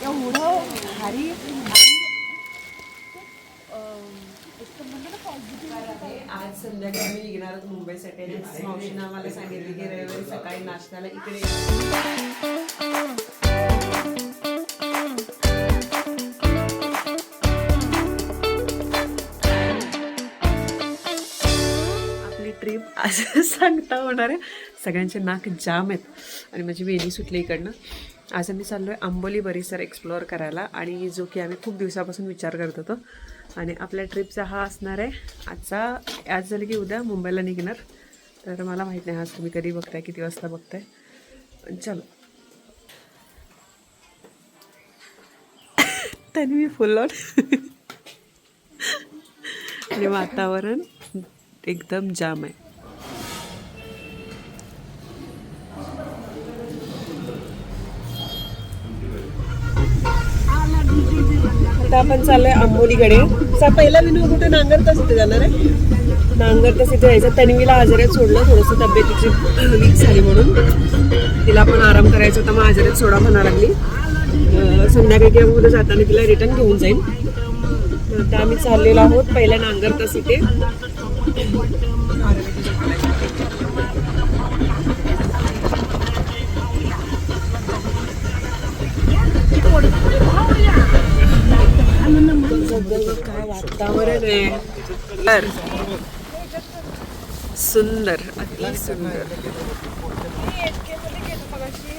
एवढं भारी आज संध्याकाळी आम्ही निघणार आहोत मुंबईसाठी आणि मावशीनं आम्हाला सांगितलं की रविवारी सकाळी नाश्त्याला इकडे ट्रिप आज सांगता होणार आहे. सगळ्यांचे नाक जाम आहेत. आणि माझी वेणी सुटली इकडनं. आज आम्ही चाललो आहे आंबोली परिसर एक्सप्लोअर करायला आणि जो की आम्ही खूप दिवसापासून विचार करत होतो. आणि आपल्या ट्रिपचा हा असणार आहे आजचा आज झालं की उद्या मुंबईला निघणार. तर मला माहीत नाही आज तुम्ही कधी बघताय किती वाजता बघताय. चलो. तन्वी फुल आणि वातावरण एकदम जाम आहे. आता आपण चाललोय आंबोलीकडे चा पहिला विनोद कुठे? नांगरताच इथे जाणार आहे? नांगरताच इथे जायचं. तन्वीला आजारात सोडलं. थोडंसं तब्येतीची वीक झाली म्हणून. तिला पण आराम करायचा होता. मग आजारात सोडा म्हणा लागली. संध्याकाळी किंवा उद्या जाताना तिला रिटर्न घेऊन जाईल तर आता आम्ही चाललेलो आहोत पहिल्या नांगरताच इथे. काय वातावरण आहे? सुंदर. अति सुंदर.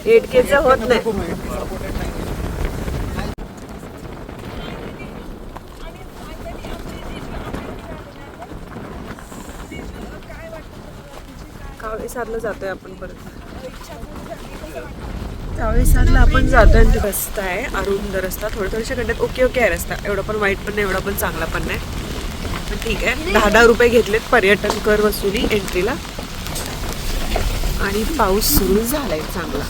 एट केचा होत नाही. कावळे साधला जातोय आपण परत. कावळे आपण जातोय आणि रस्ता आहे अरुंद रस्ता. थोड्या थोड्याशा खड्ड्यात ओके ओके आहे रस्ता. एवढा पण वाईट पण नाही एवढा पण चांगला पण नाही. पण ठीक आहे. दहा दहा रुपये घेतलेत पर्यटन कर वसुली एंट्रीला. आणि पाऊस सुरू झालाय चांगला.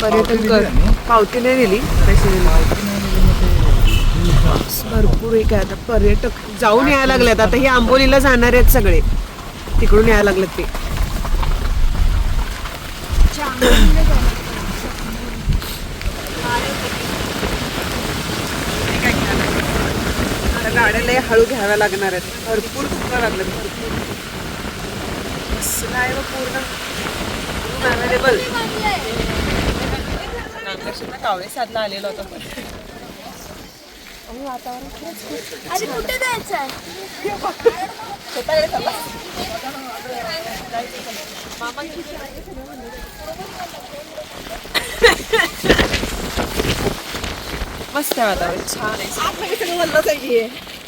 पर्यटन कर. पावती नाही दिली. पैसे दिले. पाऊस भरपूर एक आहे आता? पर्यटक जाऊन यायला लागलेत. आता हे आंबोलीला जाणार आहेत सगळे. तिकडून यायला लागलेत ते. लय हळू घ्याव्या लागणार आहेत. भरपूर दुखणं लागलं. भरपूर बघ पूर्ण. अवेलेबल कावळे साधला आलेला होता. पण अरे कुठे मस्त आहे वातावरण. छान आहे.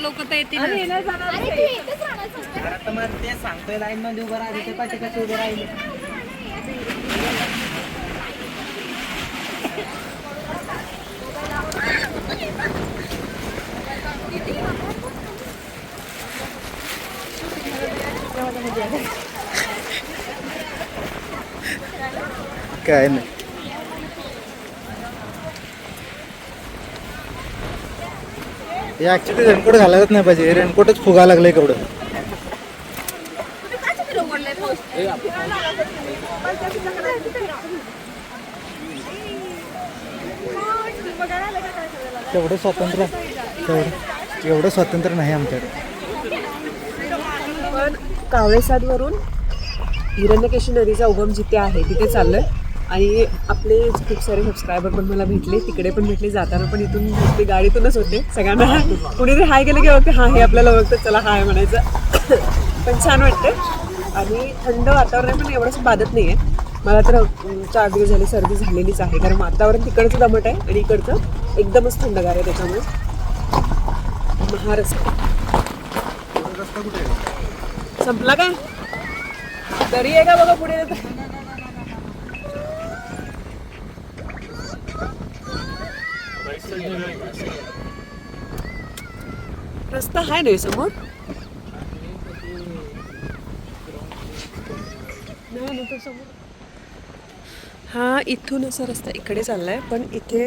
रे अरे तू. इथेच राहणार सांगतोय लाईन मध्ये उभं राहिले ते कसे कसे उभे राहिले काय नाही. हे ऍक्च्युली रेनकोट घालायलाच नाही पाहिजे. रेनकोटच फुगा लागलंय केवढं. तेवढं स्वातंत्र्य तेवढं एवढं स्वातंत्र्य नाही आमच्याकडे. पण कावळेसादवरून हिरण्यकेशी नदीचा उगम जिथे आहे तिथे चाललंय. आणि आपले खूप सारे सबस्क्रायबर पण मला भेटले तिकडे पण भेटले जाताना पण इथून ते गाडीतूनच होते सगळ्यांना. कुणीतरी हाय गेलं की ओके हां हे आपल्याला ओळखतं चला हाय म्हणायचं. पण छान वाटतं आणि थंड वातावरण पण एवढंच बाधत नाही आहे मला तर चार दिवस झाले सर्दी झालेलीच आहे. कारण वातावरण तिकडचं दमट आहे आणि इकडचं एकदमच थंडगार आहे त्याच्यामुळे. महाराष्ट्र. संपला काय? तरी आहे का बघा पुढे? रस्ता आहे ना हे समोर नाही समोर हा इथून असा रस्ता इकडे चाललाय पण इथे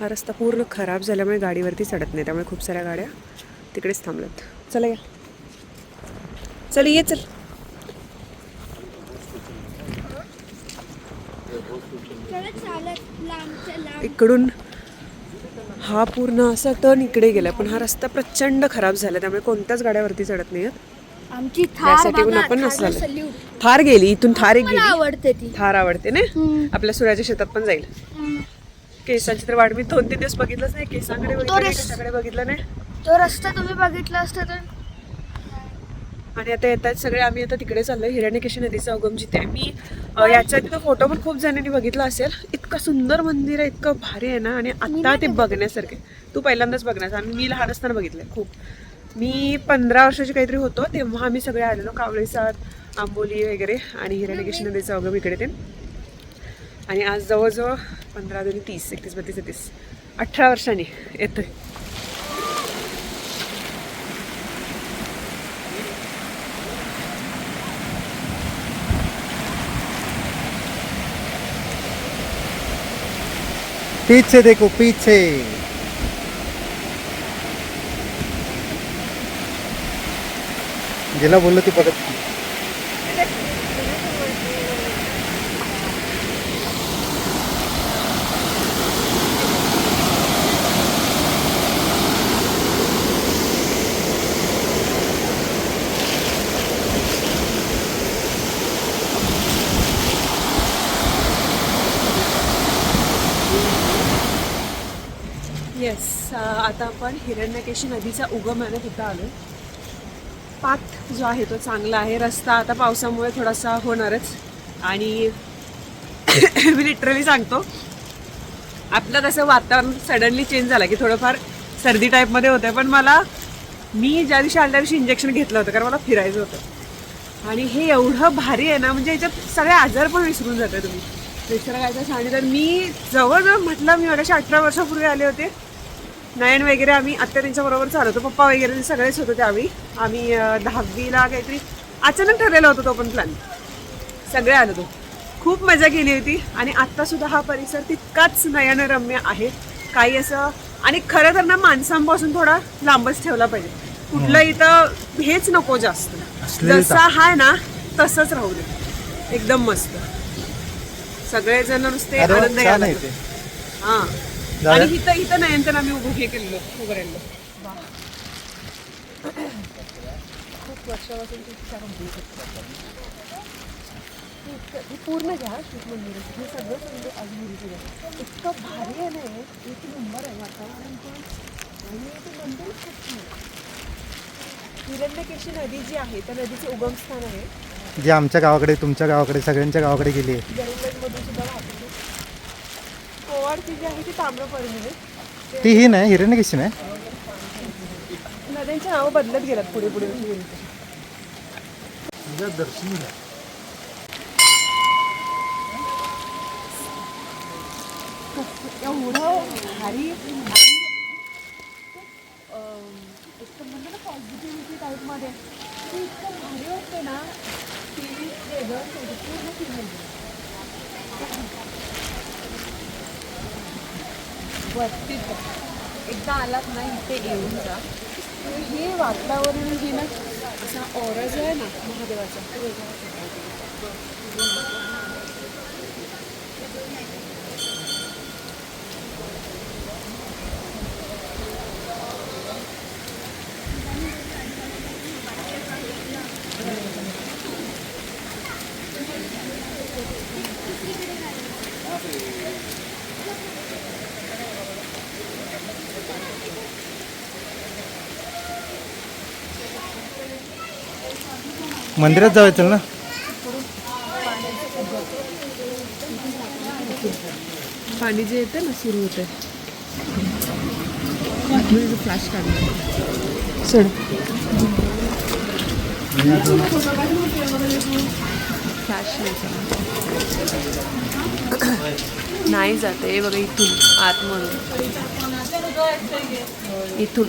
हा रस्ता पूर्ण खराब झाल्यामुळे गाडीवरती चढत नाही त्यामुळे खूप साऱ्या गाड्या तिकडेच थांबल्यात. चला या. चल ये चल. इकडून हा पूर्ण असा टर्न इकडे गेला पण हा रस्ता प्रचंड खराब झाला त्यामुळे कोणत्याच गाड्यावरती चढत नाही आमची त्यासाठी पण आपण नसलं. थार गेली इथून थार एक गेली. आवडते ती. थार आवडते ना? आपल्या सूर्याच्या शेतात पण जाईल. केसांची तर वाट मी दोन तीन दिवस बघितलंच नाही केसांकडे बघितलं नाही. तो रस्ता तुम्ही बघितला असता तर आणि आता येतात सगळे आम्ही आता तिकडे चाललोय हिरण्यकेशी नदीचा उगम जिथे. मी याच्या आधी तो फोटो पण खूप जणांनी बघितला असेल. इतकं सुंदर मंदिर आहे इतकं भारी आहे ना आणि आता ते बघण्यासारखे तू पहिल्यांदाच बघण्यास आणि मी लहान असताना बघितलंय खूप. मी पंधरा वर्षाची काहीतरी होतो तेव्हा आम्ही सगळे आलेलो कावळेसाद आंबोली वगैरे आणि हिरण्यकेशी नदीचा उगम इकडे ते. आणि आज जवळजवळ पंधरा दोन्ही तीस एकतीस बत्तीस तेहतीस अठरा वर्षांनी येतोय. पीछे देखो पीछे जिला बोललो ती बघत नाही. येस आता आपण हिरण्यकेशी नदीचा उगम आहे ना तिथं आलो. पाथ जो आहे तो चांगला आहे. रस्ता आता पावसामुळे थोडासा होणारच. आणि मी लिटरली सांगतो आपलं कसं वातावरण सडनली चेंज झालं की थोडंफार सर्दी टाईपमध्ये होतं पण मला मी ज्या दिवशी आल्या दिवशी इंजेक्शन घेतलं होतं कारण मला फिरायचं होतं. आणि हे एवढं भारी आहे ना म्हणजे याच्यात सगळे आजार पण विसरून जाते तुम्ही. निसर्गाचं सांगितलं तर मी जवळजवळ म्हटलं मी माझ्या अठरा वर्षापूर्वी आले होते. नयन वगैरे आम्ही आत्या त्यांच्या बरोबर चालवतो. पप्पा वगैरे सगळेच होतो त्यावेळी आम्ही. दहावीला काहीतरी अचानक ठरलेला होता तो पण प्लॅन सगळे आलो तो. खूप मजा केली होती आणि आत्ता सुद्धा हा परिसर तितकाच नयनरम्य आहे. काही असं आणि खरं तर ना माणसांपासून थोडा लांबच ठेवला पाहिजे. कुठलं इथं हेच नको जास्त. जसा आहे ना तसंच राहू दे. एकदम मस्त. सगळेजण नुसते आनंद हा? आणि इथं इथं नयनतर आम्ही उभं हे केलेलं उभं राहिलो खूप वर्षापासून. हे पूर्ण घ्या शिव मंदिर. हे सगळं समजा अजमेरीचं घ्या. इतकं भारी आहे ना हे. एक नंबर आहे वातावरण पण. आणि ते मंदिर खूप. हिरण्यकेशी नदी जी आहे त्या नदीचे उगमस्थान आहे. जी आमच्या गावाकडे तुमच्या गावाकडे सगळ्यांच्या गावाकडे गेली आहे. सुद्धा जी आहे ती ताम्रपर्णी आहे. ती ही नाही हिरण्यकेशी नाही नद्यांची नावं बदलत गेल्यात पुढे पुढे. गेली तशी. एवढं भारी पॉझिटिव्हिटी टाईपमध्ये ते इतकं भारी वाटतं ना की वेगळं पूर्ण फील वरती एकदा आलात ना इथे येऊन जा. तर हे वातावरण हे ना असा ऑरा आहे ना महादेवाचा. मंदिरात जायचं ना? पाणी जे येतं ना सुरू होते. फ्लॅश काढलं चढ फ्लॅश नाही नाही जाते बघा इथून आतमधून. इथून.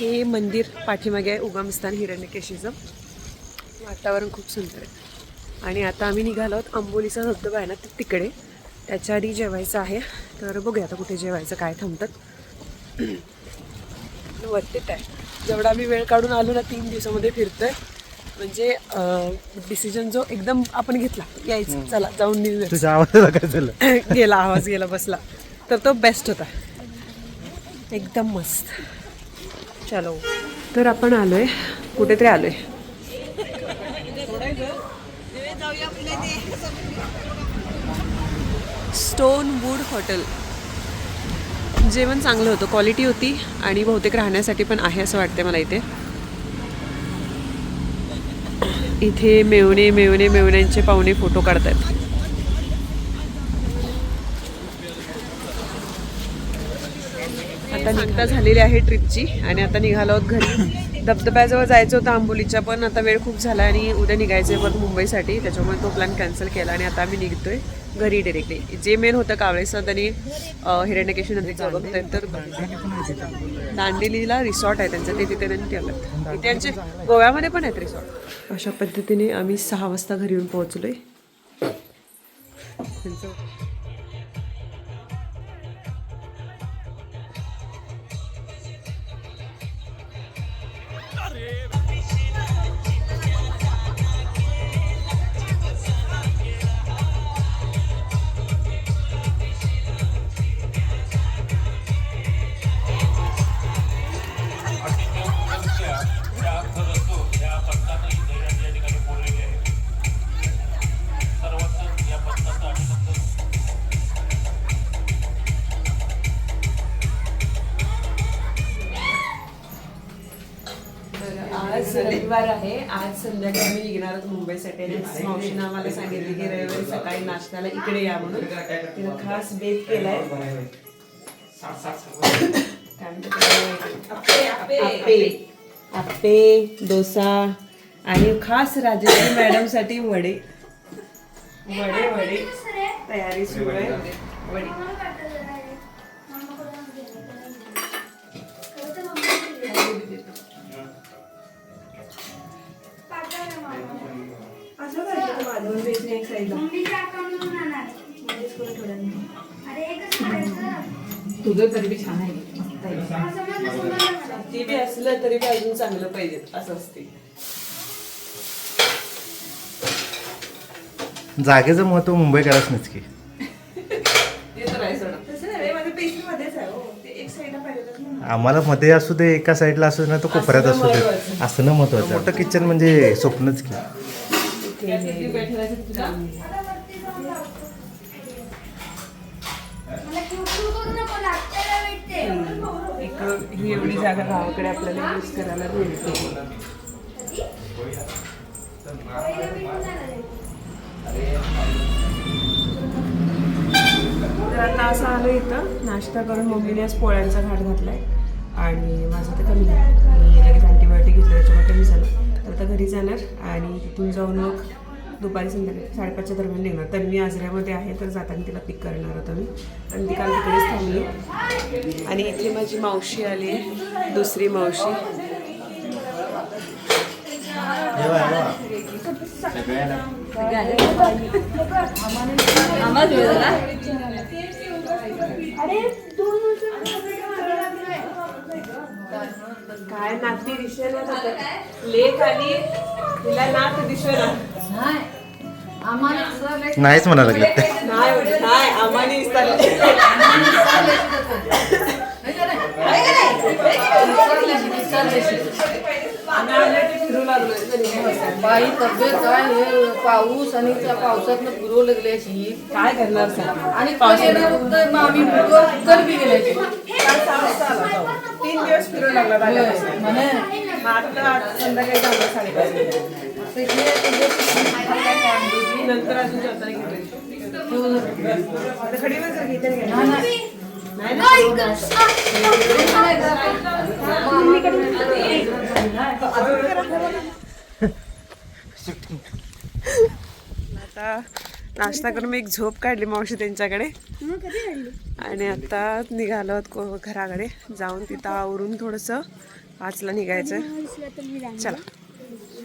हे मंदिर पाठीमागे आहे उगमस्थान हिरण्यकेशीचं. वातावरण खूप सुंदर आहे. आणि आता आम्ही निघालो आहोत आंबोलीचा धबधबा आहे ना तिकडे. त्याच्या आधी जेवायचं आहे. तर बघूया आता कुठे जेवायचं काय थांबतात. वरतीत आहे. जेवढा आम्ही वेळ काढून आलो ना तीन दिवसामध्ये फिरतोय. म्हणजे डिसिजन जो एकदम आपण घेतला यायचं. चला जाऊन निघूया गेला आवाज गेला बसला. तर तो बेस्ट होता. एकदम मस्त. चलो तर आपण आलोय कुठेतरी आलोय. Stone wood hotel. जेवण चांगलं होतं क्वालिटी होती आणि बहुतेक राहण्यासाठी पण आहे असं वाटते मला इथे. इथे मेवणे मेवणे मेवण्यांचे पाहुणे फोटो काढतात आता निघता झालेली आहे ट्रिपची आणि आता निघालो आहोत घरी. धबधब्याजवळ जायचं होतं आंबोलीच्या पण आता वेळ खूप झाला आणि उद्या निघायचं आहे परत मुंबईसाठी. त्याच्यामुळे तो प्लॅन कॅन्सल केला आणि आता आम्ही निघतोय घरी डिरेक्टली जे मेन होतं कावळेसर त्यांनी हिरण्यकेशी नदीचं बघतोय तर दांडेलीला रिसॉर्ट आहे त्यांचं. ते तिथे त्यांनी ठेवलं. त्यांचे गोव्यामध्ये पण आहेत रिसॉर्ट अशा पद्धतीने आम्ही सहा वाजता घरी येऊन पोहोचलोय. आहे. आज संध्याकाळी आम्ही निघणार आहोत मुंबईसाठी आणि मावशीनं आम्हाला सांगितले की रविवारी सकाळी नाश्त्याला इकडे या म्हणून. तिनं खास बेत केलाय. आप्पे डोसा आणि खास राजेश्री मॅडमसाठी वडे वडे वडे. तयारी सुरू आहे. वडी साईडला. तुझं तरी बी छान आहे. असं. ती बी असलं तरी बी अजून चांगलं पाहिजे असं असते. जागेचं महत्त्व मुंबईकराच नाहीच की. ते तर आहे सोडा. तसं नाही माझ्या पेशी मध्येच आहे हो. आम्हाला मध्ये असू दे एका साईडला असू दे ना तो कोपऱ्यात असू दे. महत्त्वाचं. असणं महत्वाचं मोठं किचन म्हणजे स्वप्नच की मला क्यूट करू नको लागतेला भेटते इकडं ही एवढी जागा गावाकडे आपल्याला यूज करायला मिळते. तर आता असं आलं इथं. नाश्ता करून मम्मीने आज पोळ्यांचा घाट घातला आहे आणि माझं ते कमी. झालं मी लगेच अँटीबायोटिक घेतलं त्याच्यामुळे कमी झालं. तर आता घरी जाणार आणि तिथून जाऊन मग दुपारी संध्याकाळी साडेपाचच्या दरम्यान निघणार. तर मी आजऱ्यामध्ये आहे तर जाताना तिला पिक करणार होतं मी. आणि ती काल तिकडेच थांबली. आणि इथे माझी मावशी आली दुसरी मावशी. काय नाती दिसेना लेख आली तिला नात दिसेना नाहीच म्हणा लागलं ते बाई तब्येत काय हे पाऊस आणि त्या पावसात फिरू लागले अशी. काय करणार आणि पाऊस येणार तर आम्ही बी गेल्याची तीन दिवस फिरू लागला म्हणे. आता संध्याकाळी नंतर अजून जेवताना आता नाश्ता करून मी एक झोप काढली मावशी त्यांच्याकडे. आणि आता निघालो को- घराकडे. जाऊन तिथं आवरून थोडंसं पाचला निघायचं चला.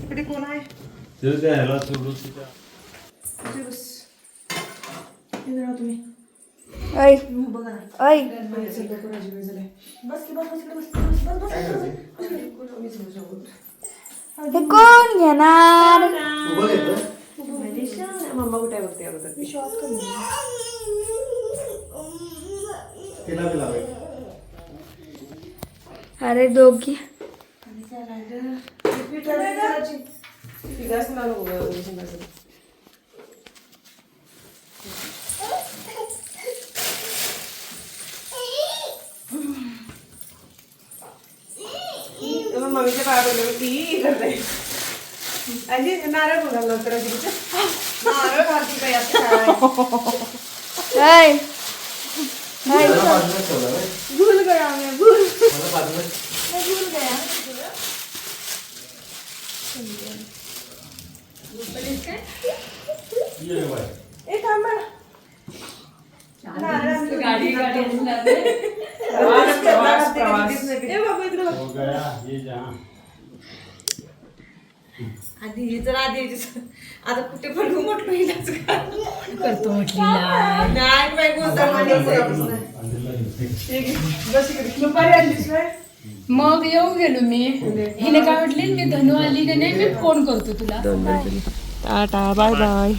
तिकडे कोण आहे? ऐ ऐ हे कोण घेणार? मम्मा कुठे आहे बघते अगोदर? तिला बी लावायचं. अरे दोघी. तिघाच ना नको गं, शिंगाचं. मग मम्मीच्या पाया पडले ती करते आणि नारळ बघायला नंतर अजिबात. नारळ घालती बाई आता काय. ऐ मला बाजूलाच ठेवलं होय. भूल गया मैं भूल मला बाजूलाच आधी हे जर आधी आता कुठे पण म्हटलं हिलाच करतो म्हटलं नाही बाई बोलता बस इकडे. दुपारी आणलीस मग येऊन गेलो मी. हिने काय म्हटली मी धनू आली का नाही मी फोन करतो तुला. Tata bye bye.